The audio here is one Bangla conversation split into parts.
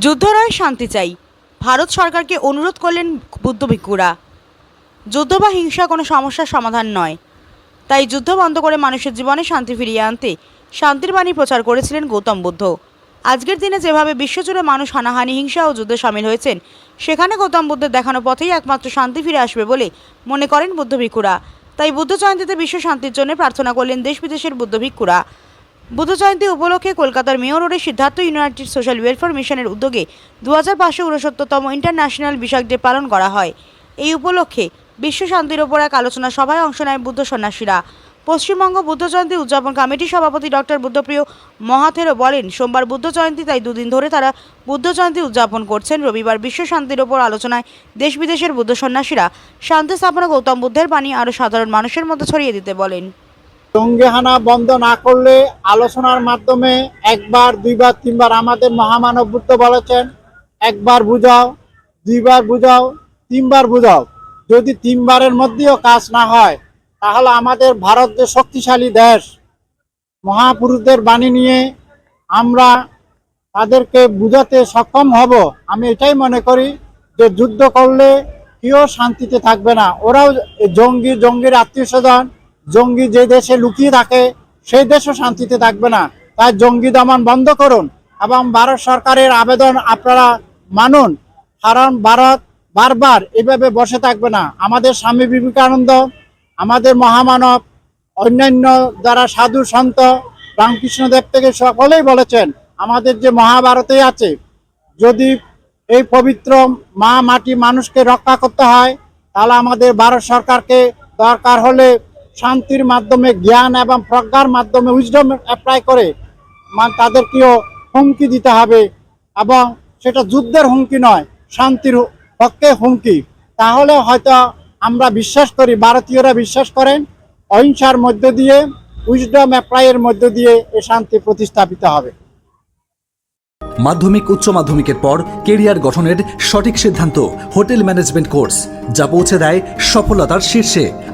যুদ্ধরায় শান্তি চাই। ভারত সরকারকে অনুরোধ করলেন বুদ্ধ ভিক্ষুরা। যুদ্ধ বা হিংসা কোনো সমস্যার সমাধান নয়। তাই যুদ্ধ বন্ধ করে মানুষের জীবনে শান্তি ফিরিয়ে আনতে শান্তির বাণী প্রচার করেছিলেন গৌতম বুদ্ধ। আজকের দিনে যেভাবে বিশ্বজুড়ে মানুষ হানাহানি, হিংসা ও যুদ্ধে সামিল হয়েছেন, সেখানে গৌতম বুদ্ধের দেখানো পথেই একমাত্র শান্তি ফিরে আসবে বলে মনে করেন বুদ্ধ ভিক্ষুরা। তাই বুদ্ধ জয়ন্তীতে বিশ্ব শান্তির জন্য প্রার্থনা করলেন দেশ বিদেশের বুদ্ধ ভিক্ষুরা। বুদ্ধ জয়ন্তী উপলক্ষে কলকাতার মেয়র রোডে সিদ্ধার্থ ইউনাইটেড সোশ্যাল ওয়েলফেয়ার মিশনের উদ্যোগে দু হাজার পাঁচশো উনসত্তরতম ইন্টারন্যাশনাল বিষয়ক ডে পালন করা হয়। এই উপলক্ষে বিশ্ব শান্তির ওপর এক আলোচনা সভায় অংশ নেয় বুদ্ধ সন্ন্যাসীরা। পশ্চিমবঙ্গ বুদ্ধ জয়ন্তী উদযাপন কমিটির সভাপতি ডক্টর বুদ্ধপ্রিয় মহাথেরও বলেন, সোমবার বুদ্ধ জয়ন্তী তাই দুদিন ধরে তারা বুদ্ধ জয়ন্তী উদযাপন করছেন। রবিবার বিশ্ব শান্তির ওপর আলোচনায় দেশ বিদেশের বুদ্ধ সন্ন্যাসীরা শান্তি স্থাপনা গৌতম বুদ্ধের বাণী আরও সাধারণ মানুষের মধ্যে ছড়িয়ে দিতে বলেন। জঙ্গিহানা বন্ধ না করলে আলোচনার মাধ্যমে একবার, দুইবার, তিনবার আমাদের মহামানব বুদ্ধ বলেছেন, একবার বুঝাও, দুইবার বুঝাও, তিনবার বুঝাও। যদি তিনবারের মধ্যেও কাজ না হয়, তাহলে আমাদের ভারত যে শক্তিশালী দেশ, মহাপুরুষদের বাণী নিয়ে আমরা তাদেরকে বুঝাতে সক্ষম হব। আমি এটাই মনে করি যে যুদ্ধ করলে কেউ শান্তিতে থাকবে না। ওরাও জঙ্গি, জঙ্গির আত্মীয় স্বজন জঙ্গি যে দেশে লুকিয়ে থাকে, সেই দেশও শান্তিতে থাকবে না। তাই জঙ্গি দমন বন্ধ করুন এবং ভারত সরকারের আবেদন আপনারা মানুন। কারণ ভারত বারবার এভাবে বসে থাকবে না। আমাদের স্বামী বিবেকানন্দ, আমাদের মহামানব, অন্যান্য যারা সাধু সন্ত রামকৃষ্ণদেব থেকে সকলেই বলেছেন, আমাদের যে মহাভারতে আছে, যদি এই পবিত্র মা মাটি মানুষকে রক্ষা করতে হয়, তাহলে আমাদের ভারত সরকারকে দরকার হলে শান্তির মাধ্যমে, জ্ঞান এবং প্রজ্ঞার মাধ্যমে উইজডম অ্যাপ্লাই করে মা- তাদেরকেও হুমকি দিতে হবে এবং সেটা যুদ্ধের হুমকি নয়, শান্তির পক্ষে হুমকি। তাহলে হয়তো আমরা বিশ্বাস করি, ভারতীয়রা বিশ্বাস করেন, অহিংসার মধ্য দিয়ে উইজডম অ্যাপ্লাইয়ের মধ্য দিয়ে এ শান্তি প্রতিস্থাপিত হবে। মাধ্যমিক, উচ্চ মাধ্যমিকের পর কেরিয়ার গঠনের সঠিক সিদ্ধান্ত হোটেল ম্যানেজমেন্ট কোর্স, যা পৌঁছে দেয় সফলতার শীর্ষে।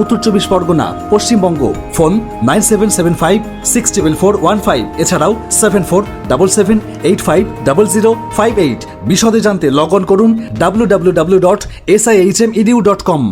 উত্তর চব্বিশ Pargana, Paschimbanga. Phone nine seven seven five six triple four one five. এছাড়াও seven four double seven eight five double zero five eight. বিশদে জানতে লগ অন করুন W W W dot S I H M edu dot com